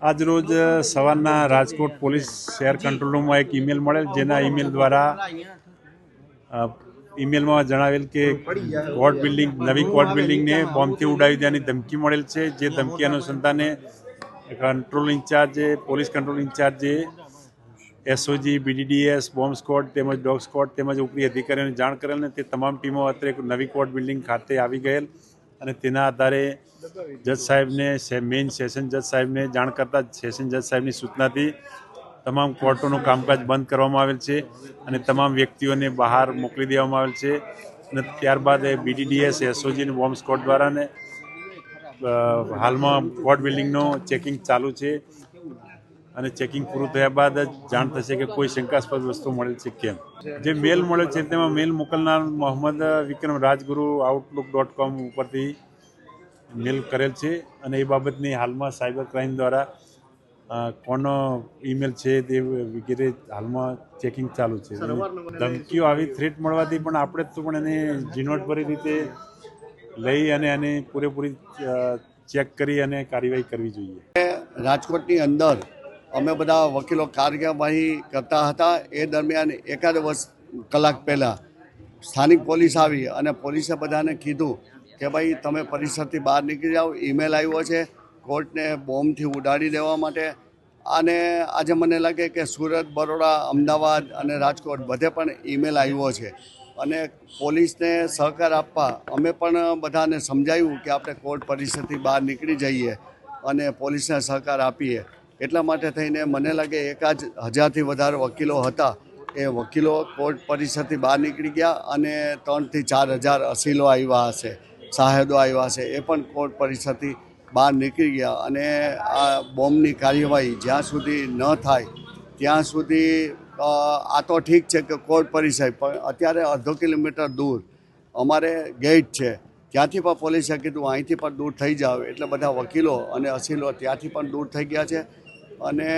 આજરોજ સવારના રાજકોટ પોલીસ શહેર કંટ્રોલ રૂમમાં એક ઈમેલ મળેલ, જેના ઈમેલ દ્વારા ઈમેલમાં જણાવેલ કે કોર્ટ બિલ્ડિંગ, નવી કોર્ટ બિલ્ડિંગને બોમ્બથી ઉડાવી દેવાની ધમકી મળેલ છે, જે ધમકી અનુસંધાને કંટ્રોલ ઇન્ચાર્જે, પોલીસ કંટ્રોલ ઇન્ચાર્જે, એસઓજી, બીડીડીએસ, બોમ્બ સ્કોડ તેમજ ડોગ સ્કોડ તેમજ ઉપરી અધિકારીઓને જાણ કરેલ ને તે તમામ ટીમો અત્રે નવી કોર્ટ બિલ્ડિંગ ખાતે આવી ગયેલ. અને તેના આધારે જજ સાહેબને મેઇન સેશન જજ સાહેબને જાણ કરતા સેશન જજ સાહેબની સૂચનાથી તમામ કોર્ટોનું કામકાજ બંધ કરવામાં આવેલ છે અને તમામ વ્યક્તિઓને બહાર મોકલી દેવામાં આવેલ છે. અને ત્યારબાદ બીડીડીએસ એસઓજી અને બોમ્બ સ્કોડ દ્વારા હાલમાં કોર્ટ બિલ્ડિંગનું ચેકિંગ ચાલુ છે. અને ચેકિંગ પૂરું થયા બાદ જ જાણ થશે કે કોઈ શંકાસ્પદ વસ્તુ મળેલ છે કેમ. જે મેલ મળ્યો છે તેમાં મેલ મોકલનાર Mohammed Vikram Rajguru Outlook dot com ઉપરથી મેલ કરેલ છે અને એ બાબતની હાલમાં સાયબર ક્રાઇમ દ્વારા કોનો ઈમેલ છે તે વગેરે હાલમાં ચેકિંગ ચાલુ છે. ધમકીઓ આવી થ્રેટ મળવાથી પણ આપણે તો પણ એને ઝીણવટભરી રીતે લઈ અને એને પૂરેપૂરી ચેક કરી અને કાર્યવાહી કરવી જોઈએ. રાજકોટની અંદર અમે બધા વકીલો કાર્યવાહી કરતા હતા. એ દરમિયાન એકાદ વર્ષ કલાક પહેલાં સ્થાનિક પોલીસ આવી અને પોલીસે બધાને કીધું કે ભાઈ, તમે પરિસરથી બહાર નીકળી જાઓ. ઈમેલ આવ્યો છે કોર્ટને બોમ્બથી ઉડાડી દેવા માટે. અને આજે મને લાગે કે સુરત, બરોડા, અમદાવાદ અને રાજકોટ બધે પણ ઈમેલ આવ્યો છે. અને પોલીસને સહકાર આપવા અમે પણ બધાને સમજાવ્યું કે આપણે કોર્ટ પરિસરથી બહાર નીકળી જઈએ અને પોલીસને સહકાર આપીએ. એટલા માટે થઈને મને લાગે એકાદ હજારથી વધારે વકીલો હતા. એ વકીલો કોર્ટ પરિસરથી બહાર નીકળી ગયા અને ત્રણથી ચાર હજાર અસીલો આવ્યા હશે સાહેદો આવ્યા હશે, એ પણ કોર્ટ પરિસરથી બહાર નીકળી ગયા અને આ બોમ્બની કાર્યવાહી જ્યાં સુધી ન થાય, ત્યાં સુધી આ તો ઠીક છે કે કોર્ટ પરિસર, પણ અત્યારે અડધો કિલોમીટર દૂર, અમારે ગેટ છે, ત્યાંથી પણ પોલીસે કીધું અહીંથી પણ દૂર થઈ જાવ એટલે બધા વકીલો અને અસીલો ત્યાંથી પણ દૂર થઈ ગયા છે. અને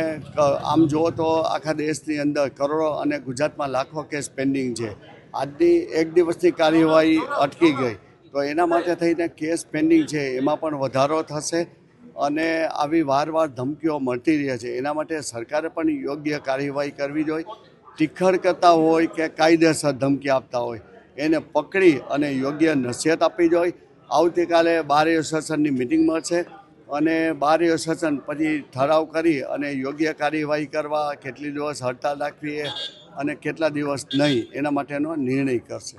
આમ જુઓ તો આખા દેશની અંદર કરોડો અને ગુજરાતમાં લાખો કેસ પેન્ડિંગ છે. આજની એક દિવસની કાર્યવાહી અટકી ગઈ. તો એના માટે થઈને કેસ પેન્ડિંગ છે, એમાં પણ વધારો થશે અને આવી વાર વાર ધમકીઓ મળતી રહે છે. એના માટે સરકારે પણ યોગ્ય કાર્યવાહી કરવી જોઈએ. ટીખળ કરતા હોય કે કાયદેસર ધમકી આપતા હોય, એને પકડી અને યોગ્ય નસીહત આપવી જોઈએ. આવતીકાલે બાર એસોસિએશનની મિટિંગ મળશે. અને બાર સચન પછી ઠરાવ કરી અને યોગ્ય કાર્યવાહી કરવા, કેટલી દિવસ હડતાલ રાખવી અને કેટલા દિવસ નહીં, એના માટેનો નિર્ણય કરશે.